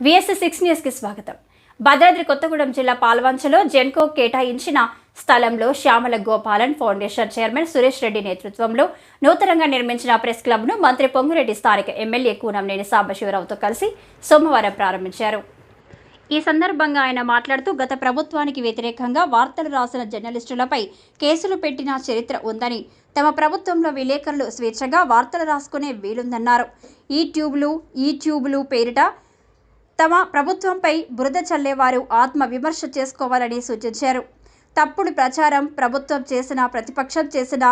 VSS six న్యూస్కి స్వాగతం. భద్రాద్రి కొత్తగూడెం జిల్లా పాల్వంచలో జెన్కో కేటాయించిన స్థలంలో శ్యామల గోపాలన్ ఫౌండేషన్ చైర్మన్ సురేష్ రెడ్డి నేతృత్వంలో నూతనంగా నిర్మించిన ప్రెస్ క్లబ్ను మంత్రి పొంగురెడ్డి స్థానిక ఎమ్మెల్యే కూనంనేని సాంబశివరావుతో కలిసి సోమవారం ప్రారంభించారు. ఈ సందర్భంగా ఆయన మాట్లాడుతూ గత ప్రభుత్వానికి వ్యతిరేకంగా వార్తలు రాసిన జర్నలిస్టులపై కేసులు పెట్టిన చరిత్ర ఉందని తమ ప్రభుత్వంలో విలేకరులు స్వేచ్ఛగా వార్తలు రాసుకునే వీలుందన్నారు. ఈ ట్యూబ్లు ఈ ట్యూబ్లు పేరిట తమ ప్రభుత్వంపై బురద చల్లేవారు ఆత్మ విమర్శ చేసుకోవాలని సూచించారు. తప్పుడు ప్రచారం ప్రభుత్వం చేసిన ప్రతిపక్షం చేసిన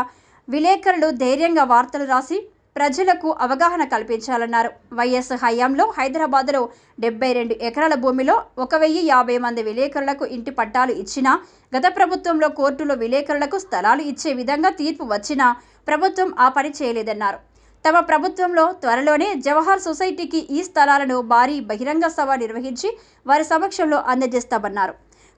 విలేకరులు ధైర్యంగా వార్తలు రాసి ప్రజలకు అవగాహన కల్పించాలన్నారు. వైఎస్ హయాంలో హైదరాబాద్లో డెబ్బై రెండు ఎకరాల భూమిలో ఒక వెయ్యి యాభై మంది విలేకరులకు ఇంటి పట్టాలు ఇచ్చినా గత ప్రభుత్వంలో కోర్టులో విలేకరులకు స్థలాలు ఇచ్చే విధంగా తీర్పు వచ్చినా ప్రభుత్వం ఆ పని చేయలేదన్నారు. తమ ప్రభుత్వంలో త్వరలోనే జవహర్ సొసైటీకి ఈ స్థలాలను భారీ బహిరంగ సభ నిర్వహించి వారి సమక్షంలో అందజేస్తామన్నారు.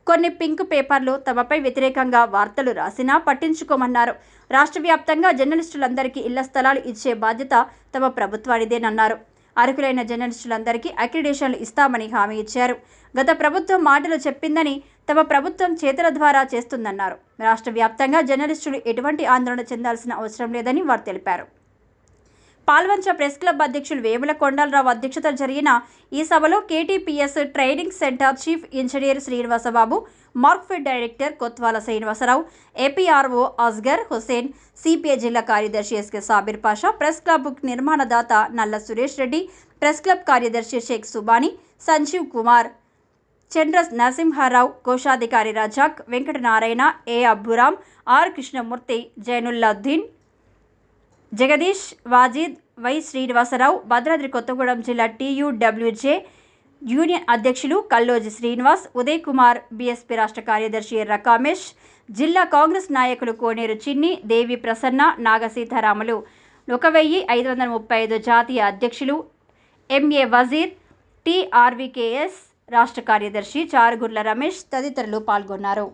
కొన్ని పింక్ పేపర్లు తమపై వ్యతిరేకంగా వార్తలు రాసినా పట్టించుకోమన్నారు. రాష్ట్ర వ్యాప్తంగా జర్నలిస్టులందరికీ ఇళ్ళ స్థలాలు ఇచ్చే బాధ్యత తమ ప్రభుత్వానిదేనన్నారు. అర్హులైన జర్నలిస్టులందరికీ అక్రిడేషన్లు ఇస్తామని హామీ ఇచ్చారు. గత ప్రభుత్వం మాటలు చెప్పిందని తమ ప్రభుత్వం చేతుల ద్వారా చేస్తుందన్నారు. రాష్ట్ర వ్యాప్తంగా జర్నలిస్టులు ఎటువంటి ఆందోళన చెందాల్సిన అవసరం లేదని వారు తెలిపారు. పాల్వంచ ప్రెస్ క్లబ్ అధ్యక్షులు వేముల కొండలరావు అధ్యక్షతన జరిగిన ఈ సభలో KTPS training centre chief engineer Srinivasa Babu Markfed director Kotwala Srinivasa Rao APRO Asgar Hussain CPI జిల్లా కార్యదర్శి SK Sabir Pasha press club నిర్మాణదాత Nalla Suresh Reddy press club కార్యదర్శి షేక్ సుబాని సంజీవ్ కుమార్ చంద్ర నరసింహారావు కోశాధికారి Razak Venkata Narayana A Abburam R Krishnamurthy Zainuluddin Jagadish Wajid Y Srinivasa Rao Bhadradri Kothagudem జిల్లా TUWJ union అధ్యక్షులు Kalloji Srinivas Uday Kumar BSP రాష్ట్ర కార్యదర్శి ఎర్ర కామేష్ జిల్లా కాంగ్రెస్ నాయకులు కోనేరు చిన్ని దేవి ప్రసన్న నాగసీతారాములు. ఒక వెయ్యి ఐదు వందల ముప్పై ఐదు జాతీయ అధ్యక్షులు ఎంఏ వజీర్ టీఆర్వీకేఎస్ రాష్ట్ర కార్యదర్శి చారుగుర్ల రమేష్ తదితరులు పాల్గొన్నారు.